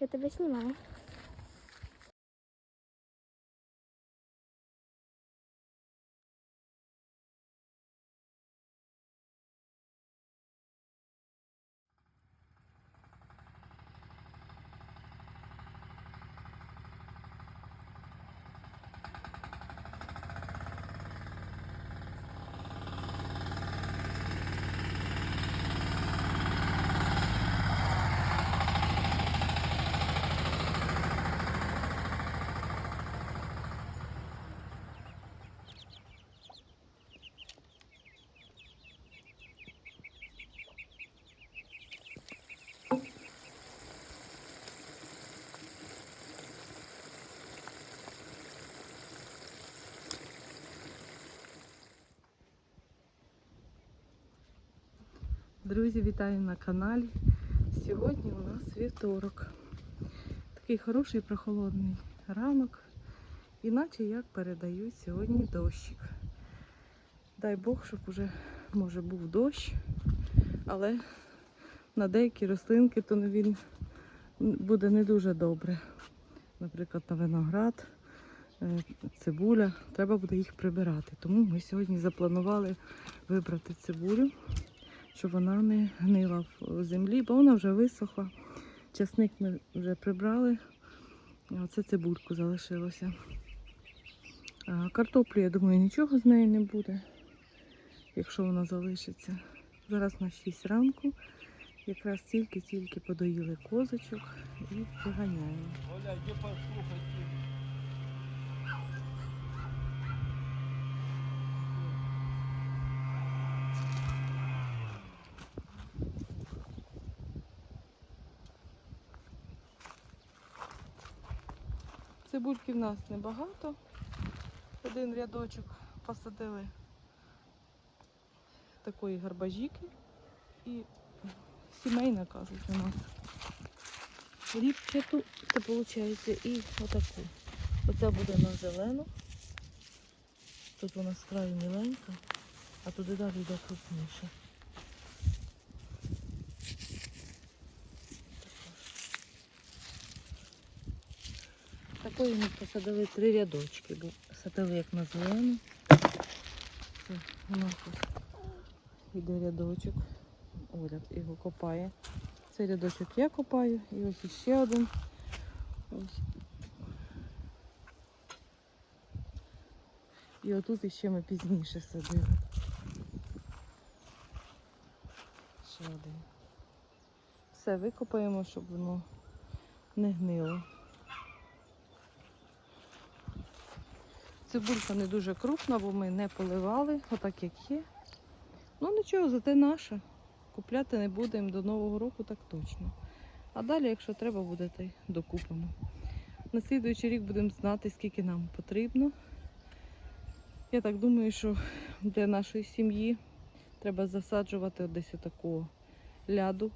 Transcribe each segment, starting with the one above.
Я тебе знімаю. Друзі, вітаю на каналі. Сьогодні у нас вівторок. Такий хороший прохолодний ранок. Іначе як передають сьогодні дощик. Дай Бог, щоб уже може був дощ, але на деякі рослинки то він буде не дуже добре. Наприклад, на виноград, е, цибуля, треба буде їх прибирати. Тому ми сьогодні запланували вибрати цибулю щоб вона не гнила в землі, бо вона вже висохла. Часник ми вже прибрали, оце цибульку залишилося. Картоплю, я думаю, нічого з неї не буде, якщо вона залишиться. Зараз на 6 ранку. Якраз тільки-тільки подоїли козочок і виганяємо. Оля, иди Цибульки в нас небагато. Один рядочок посадили такої гарбажіки і сімейна кажуть у нас. Ріпчату, це виходить, і отаку. Оця буде на зелену. Тут вона з краю міленька, а туди далі йде крупніше. Такої ми посадили три рядочки, бо садили як на зелену. Це у нас ось іде рядочок. Оля його копає. Цей рядочок я копаю і ось іще один. Ось. І отут іще ми пізніше садили. Ще один. Все викопаємо, щоб воно не гнило. Цибулька не дуже крупна, бо ми не поливали, отак як є. Ну нічого, зате наша. Купляти не будемо до Нового року, так точно. А далі, якщо треба буде, то й докупимо. На слідуючий рік будемо знати, скільки нам потрібно. Я так думаю, що для нашої сім'ї треба засаджувати десь отакого ляду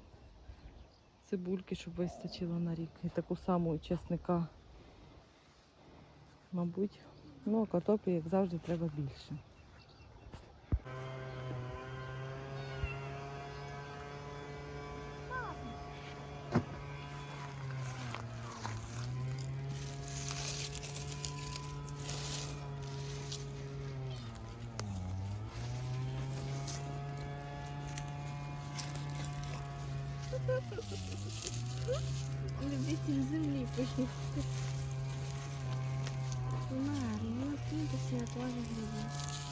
цибульки, щоб вистачило на рік. І таку саму чесника, мабуть. Ну, а картоплі, як завжди, треба більше. Любитель землі пишні. Primário, não atenta-se à tua ajuda.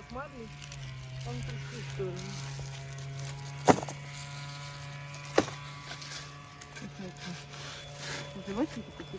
Лохматий, он присутствует. Давайте бачите, такі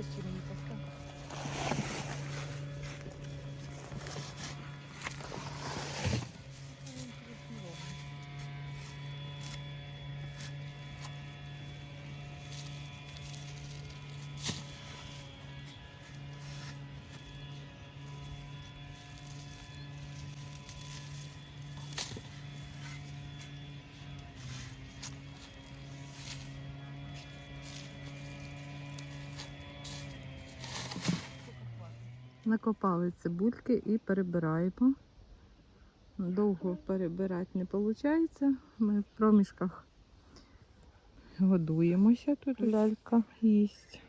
вкусні. Вище мені постав. Накопали цибульки і перебираємо. Довго перебирати не виходить. Ми в проміжках годуємося. Тут лялька їсть.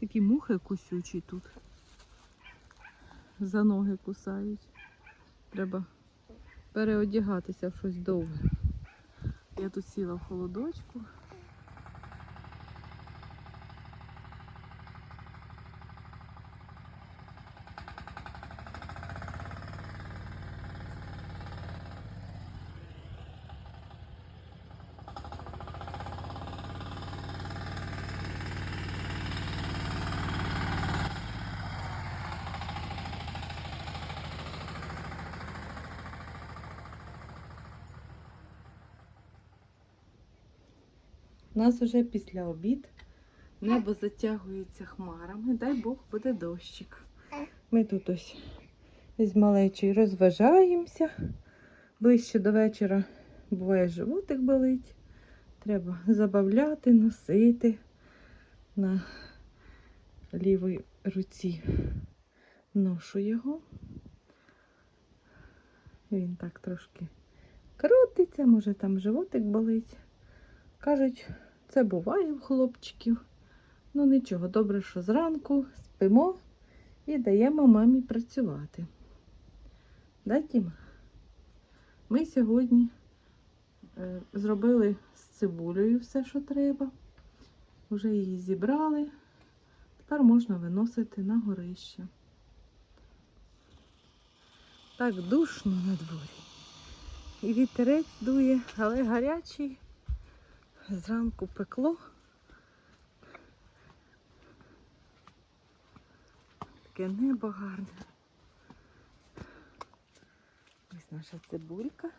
Такі мухи кусючі тут. За ноги кусають. Треба переодягатися в щось довге. Я тут сіла в холодочку. У нас вже після обід. Небо затягується хмарами. Дай Бог буде дощик. Ми тут ось з малечою розважаємося. Ближче до вечора буває животик болить. Треба забавляти, носити на лівій руці. Ношу його. Він так трошки крутиться, може там животик болить. Кажуть, це буває у хлопчиків. Ну нічого, добре, що зранку спимо і даємо мамі працювати. Да, Тіма? Ми сьогодні е, зробили з цибулею все, що треба. Вже її зібрали. Тепер можна виносити на горище. Так душно на дворі. І вітерець дує, але гарячий. Зранку пекло. Таке небо гарне. Ось наша цибулька.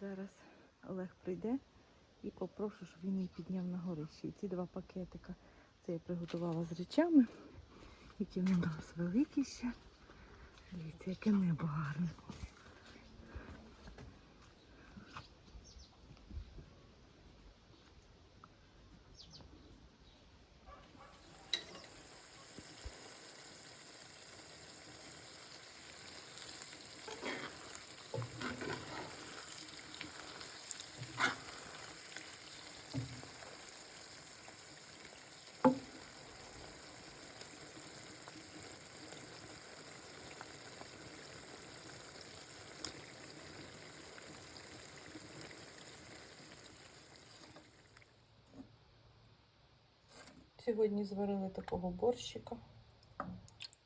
Зараз Олег прийде і попрошу, щоб він її підняв на горище. І ці два пакетика це я приготувала з речами, які у нас великі ще. Дивіться, яке небо гарне. Сьогодні зварили такого борщика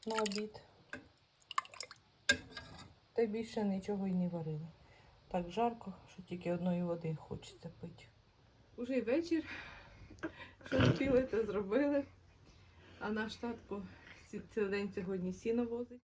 на обід. Та більше нічого й не варили. Так жарко, що тільки одної води хочеться пити. Уже й вечір. Що встигли, то зробили. А наш татко цілий день сьогодні сіно возить.